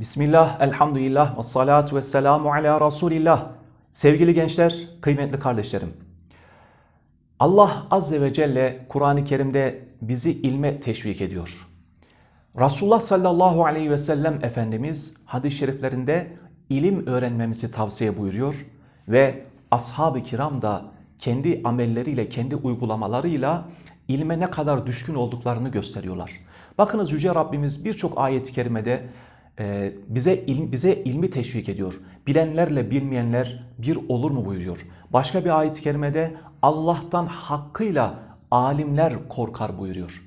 Bismillah, elhamdülillah, ve salatu ve selamu ala Resulillah. Sevgili gençler, kıymetli kardeşlerim. Allah Azze ve Celle Kur'an-ı Kerim'de bizi ilme teşvik ediyor. Resulullah sallallahu aleyhi ve sellem Efendimiz hadis-i şeriflerinde ilim öğrenmemizi tavsiye buyuruyor ve ashab-ı kiram da kendi amelleriyle, kendi uygulamalarıyla ilme ne kadar düşkün olduklarını gösteriyorlar. Bakınız Yüce Rabbimiz birçok ayet-i kerimede e, bize ilm, bize ilmi teşvik ediyor. Bilenlerle bilmeyenler bir olur mu buyuruyor. Başka bir ayet-i kerimede Allah'tan hakkıyla alimler korkar buyuruyor.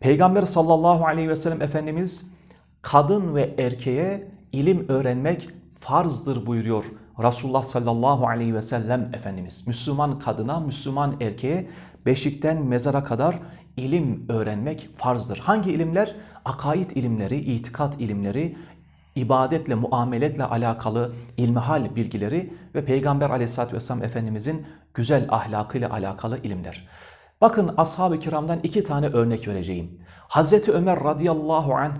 Peygamber sallallahu aleyhi ve sellem Efendimiz kadın ve erkeğe ilim öğrenmek farzdır buyuruyor. Resulullah sallallahu aleyhi ve sellem Efendimiz. Müslüman kadına, Müslüman erkeğe beşikten mezara kadar ilim öğrenmek farzdır. Hangi ilimler? Akaid ilimleri, itikat ilimleri, ibadetle, muameletle alakalı ilmihal bilgileri ve Peygamber aleyhissalatü vesselam Efendimizin güzel ahlakıyla alakalı ilimler. Bakın ashab-ı kiramdan iki tane örnek vereceğim. Hazreti Ömer radıyallahu anh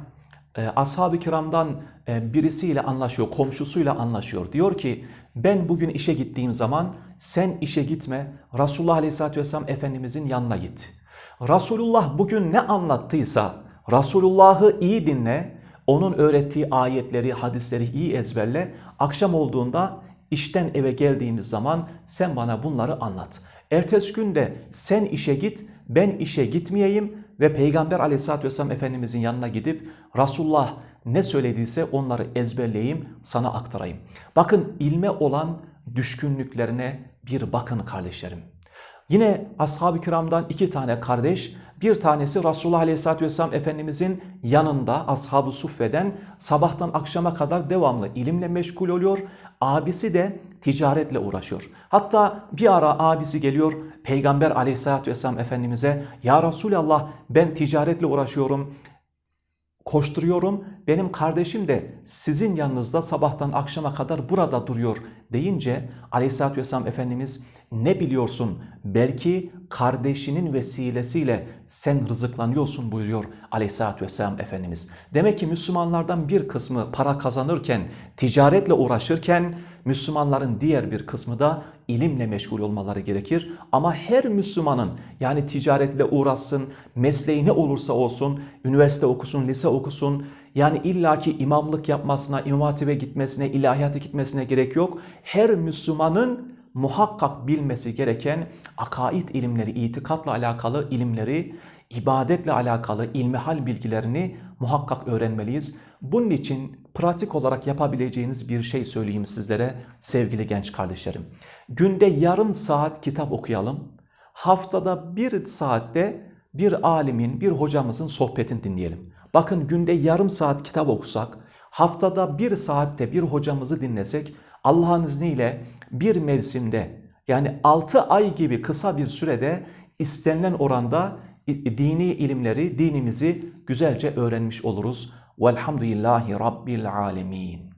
e, ashab-ı kiramdan e, birisiyle anlaşıyor, komşusuyla anlaşıyor. Diyor ki ben bugün işe gittiğim zaman sen işe gitme, Resulullah aleyhissalatü vesselam Efendimizin yanına git. Resulullah bugün ne anlattıysa Resulullah'ı iyi dinle, onun öğrettiği ayetleri, hadisleri iyi ezberle. Akşam olduğunda işten eve geldiğimiz zaman sen bana bunları anlat. Ertesi günde sen işe git, ben işe gitmeyeyim ve Peygamber aleyhissalatü vesselam Efendimizin yanına gidip Resulullah ne söylediyse onları ezberleyeyim, sana aktarayım. Bakın ilme olan düşkünlüklerine bir bakın kardeşlerim. Yine ashab-ı kiramdan iki tane kardeş, bir tanesi Resulullah Aleyhisselatü Vesselam Efendimizin yanında ashab-ı suffeden sabahtan akşama kadar devamlı ilimle meşgul oluyor. Abisi de ticaretle uğraşıyor. Hatta bir ara abisi geliyor Peygamber Aleyhisselatü Vesselam Efendimiz'e Ya Resulallah ben ticaretle uğraşıyorum koşturuyorum. Benim kardeşim de sizin yanınızda sabahtan akşama kadar burada duruyor deyince Aleyhisselatü Vesselam Efendimiz ne biliyorsun? Belki kardeşinin vesilesiyle sen rızıklanıyorsun buyuruyor Aleyhisselatü Vesselam Efendimiz. Demek ki Müslümanlardan bir kısmı para kazanırken, ticaretle uğraşırken Müslümanların diğer bir kısmı da ilimle meşgul olmaları gerekir. Ama her Müslümanın yani ticaretle uğraşsın, mesleği ne olursa olsun, üniversite okusun, lise okusun, yani illaki imamlık yapmasına, imam hatibe gitmesine, ilahiyata gitmesine gerek yok. Her Müslümanın muhakkak bilmesi gereken akaid ilimleri, itikatla alakalı ilimleri, ibadetle alakalı ilmihal bilgilerini muhakkak öğrenmeliyiz. Bunun için pratik olarak yapabileceğiniz bir şey söyleyeyim sizlere sevgili genç kardeşlerim. Günde yarım saat kitap okuyalım. Haftada bir saatte bir alimin, bir hocamızın sohbetini dinleyelim. Bakın günde yarım saat kitap okusak, haftada bir saatte bir hocamızı dinlesek Allah'ın izniyle bir mevsimde yani 6 ay gibi kısa bir sürede istenilen oranda dini ilimleri, dinimizi güzelce öğrenmiş oluruz. Velhamdülillahi Rabbil alemin.